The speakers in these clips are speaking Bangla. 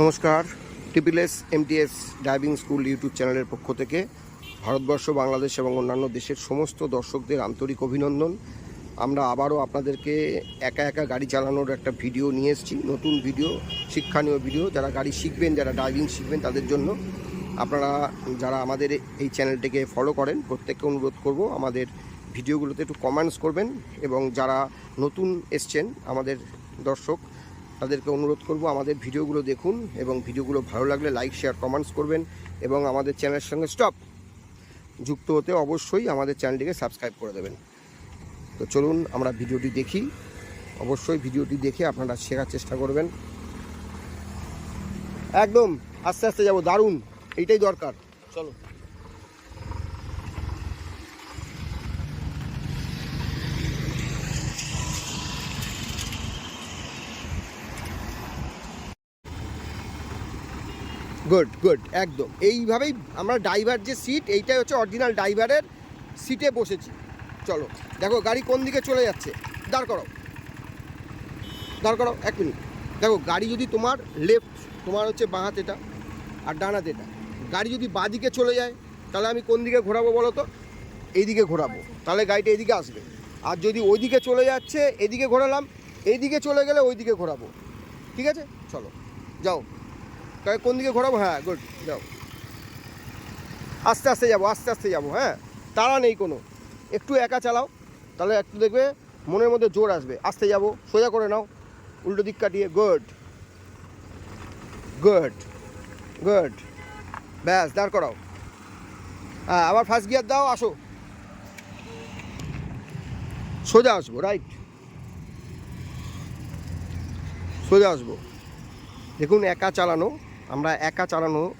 নমস্কার TPS MTS driving school YouTube চ্যানেলের পক্ষ থেকে ভারতবর্ষ, বাংলাদেশ এবং অন্যান্য দেশের সমস্ত দর্শকদের আন্তরিক অভিনন্দন। আমরা আবারও আপনাদেরকে একা একা গাড়ি চালানোর একটা ভিডিও নিয়ে এসেছি, নতুন ভিডিও, শিক্ষণীয় ভিডিও। যারা গাড়ি শিখবেন, যারা ড্রাইভিং শিখবেন, তাদের জন্য আপনারা যারা আমাদের এই চ্যানেলটিকে ফলো করেন, প্রত্যেককে অনুরোধ করব আমাদের ভিডিওগুলোতে একটু কমেন্টস করবেন এবং যারা নতুন এসছেন, আমাদের দর্শক তাদেরকে অনুরোধ করব আমাদের ভিডিওগুলো দেখুন এবং ভিডিওগুলো ভালো লাগলে লাইক শেয়ার কমেন্টস করবেন এবং আমাদের চ্যানেলের সঙ্গে স্টপ যুক্ত হতে অবশ্যই আমাদের চ্যানেলটিকে সাবস্ক্রাইব করে দেবেন। তো চলুন আমরা ভিডিওটি দেখি। অবশ্যই ভিডিওটি দেখে আপনারা শেখার চেষ্টা করবেন। একদম আস্তে আস্তে যাব, দারুণ, এইটাই দরকার। চলো গুড গুড একদম। এইভাবেই আমরা ড্রাইভার যে সিট এইটাই হচ্ছে অরিজিনাল ড্রাইভারের সিটে বসেছি। চলো, দেখো গাড়ি কোন দিকে চলে যাচ্ছে। দাঁড় করো দাঁড় করো এক মিনিট। দেখো, গাড়ি যদি তোমার লেফট তোমার হচ্ছে বাঁ হাত এটা আর ডান হাত এটা। গাড়ি যদি বাঁ দিকে চলে যায়, তাহলে আমি কোন দিকে ঘোরাবো বলো তো? এইদিকে ঘোরাবো। তাহলে গাড়িটা এদিকে আসবে। আর যদি ওইদিকে চলে যাচ্ছে, এদিকে ঘোরালাম, এইদিকে চলে গেলে ওইদিকে ঘোরাবো। ঠিক আছে? চলো, যাও। কোন দিকে ঘোরাবো? হ্যাঁ গুড, যাও। আস্তে আস্তে যাব, আস্তে আস্তে যাব হ্যাঁ। তাড়া নেই কোনো। একটু একা চালাও, তাহলে একটু দেখবে মনের মধ্যে জোর আসবে। আস্তে যাব, সোজা করে নাও, উল্টো দিক কাটিয়ে, গুড। Good good. ব্যাস, দাঁড় করাও। হ্যাঁ আবার ফার্স্ট গিয়ার দাও, আসো। সোজা আসব রাইট সোজা আসব। দেখুন, একা চালানো। আমরা একা চালানো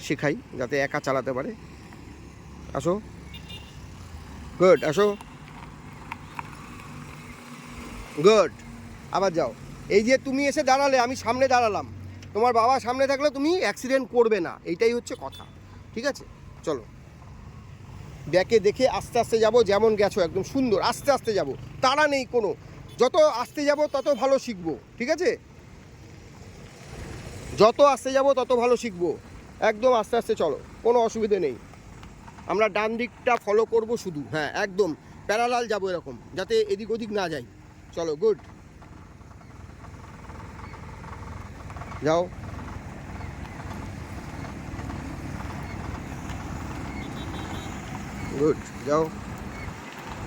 শেখাই, যাতে একা চালাতে পারে। আসো। গুড আসো। গুড আবার যাও। এই যে তুমি এসে দাঁড়ালে, আমি সামনে দাঁড়ালাম। তোমার বাবা সামনে থাকলে তুমি অ্যাক্সিডেন্ট করবে না। এইটাই হচ্ছে কথা। ঠিক আছে? চলো। ব্যাকে দেখে আস্তে আস্তে যাব, যেমন গেছো, একদম সুন্দর। আস্তে আস্তে যাব। তারা নেই কোনো। যত আস্তে যাব, তত ভালো শিখব। ঠিক আছে? যত আস্তে যাব, তত ভালো শিখব। একদম আস্তে আস্তে চলো, কোনো অসুবিধে নেই। আমরা ডান দিকটা ফলো করব শুধু হ্যাঁ একদম। প্যারালাল যাব এরকম, যাতে এদিক ওদিক না যাই। চলো গুড যাও। গুড যাও।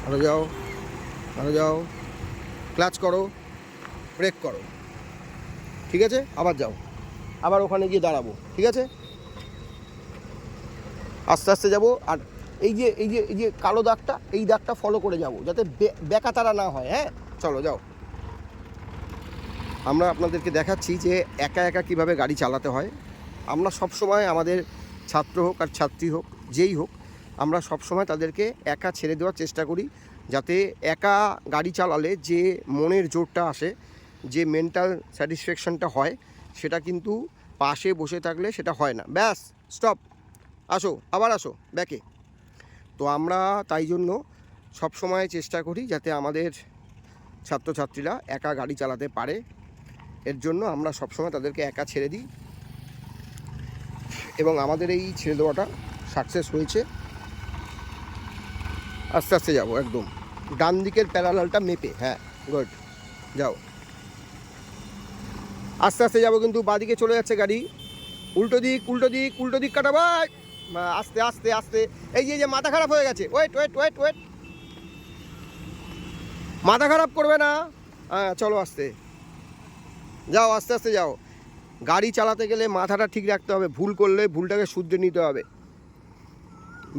আরও যাও আরও যাও। ক্লাচ করো ব্রেক করো। ঠিক আছে? আবার যাও। আবার ওখানে গিয়ে দাঁড়াবো, ঠিক আছে? আস্তে আস্তে যাব, আর এই যে এই যে এই যে কালো দাগটা, এই দাগটা ফলো করে যাব, যাতে বে- বেকাতারা না হয় হ্যাঁ? চলো, যাও। আমরা আপনাদেরকে দেখাচ্ছি যে একা একা কীভাবে গাড়ি চালাতে হয়। আমরা সব সময় আমাদের ছাত্র হোক আর ছাত্রী হোক, যেই হোক, আমরা সব সময় তাদেরকে একা ছেড়ে দেওয়ার চেষ্টা করি, যাতে একা গাড়ি চালালে যে মনের জোরটা আসে, যে মেন্টাল স্যাটিসফ্যাকশনটা হয় সেটা কিন্তু পাশে বসে থাকলে সেটা হয় না। ব্যাস স্টপ আসো, আবার আসো ব্যাকে তো আমরা তাই জন্য সব সময় চেষ্টা করি যাতে আমাদের ছাত্রছাত্রীরা একা গাড়ি চালাতে পারে। এর জন্য আমরা সবসময় তাদেরকে একা ছেড়ে দিই। এবং আমাদের এই ছেড়ে দেওয়াটা সাকসেস হয়েছে। আস্তে আস্তে যাব, একদম। ডান দিকের প্যারালালটা মেপে হ্যাঁ গুড যাও। আস্তে আস্তে যাব কিন্তু বাদিকে চলে যাচ্ছে গাড়ি। উল্টো দিক উল্টো দিক উল্টো দিক কাটাবা আস্তে আস্তে আস্তে। এই যে এই যে, মাথা খারাপ হয়ে গেছে। ওয়েট ওয়েট ওয়েট ওয়েট মাথা খারাপ করবে না। হ্যাঁ চলো আস্তে। যাও, আস্তে আস্তে যাও। গাড়ি চালাতে গেলে মাথাটা ঠিক রাখতে হবে। ভুল করলে ভুলটাকে শুদ্ধ নিতে হবে।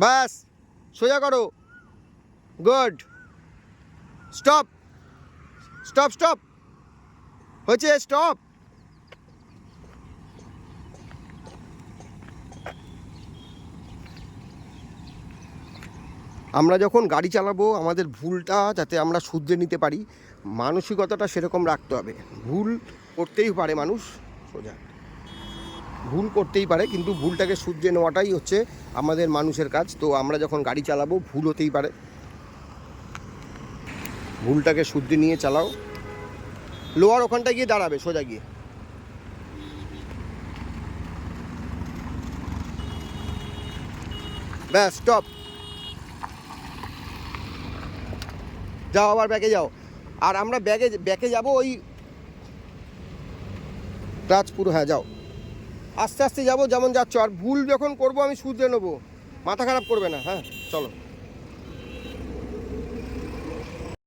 ব্যাস, সোজা করো। গুড। স্টপ। Stop stop. হয়েছে, স্টপ। আমরা যখন গাড়ি চালাবো, আমাদের ভুলটা যাতে আমরা শুধরে নিতে পারি, মানসিকতাটা সেরকম রাখতে হবে। ভুল করতেই পারে মানুষ, সোজা। ভুল করতেই পারে, কিন্তু ভুলটাকে শুধরে নেওয়াটাই হচ্ছে আমাদের মানুষের কাজ। তো আমরা যখন গাড়ি চালাবো, ভুল হতেই পারে। ভুলটাকে শুধরে নিয়ে চালাও। লোয়ার ওখানটা গিয়ে দাঁড়াবে, সোজা গিয়ে। ব্যাস স্টপ যাও আবার ব্যাগে যাও। আর আমরা ব্যাগে, ব্যাকে যাব ওই রাজপুর হ্যাঁ যাও। আস্তে আস্তে যাব যেমন যাচ্ছ। আর ভুল যখন করব আমি শুধরে নেব। মাথা খারাপ করবে না হ্যাঁ চলো।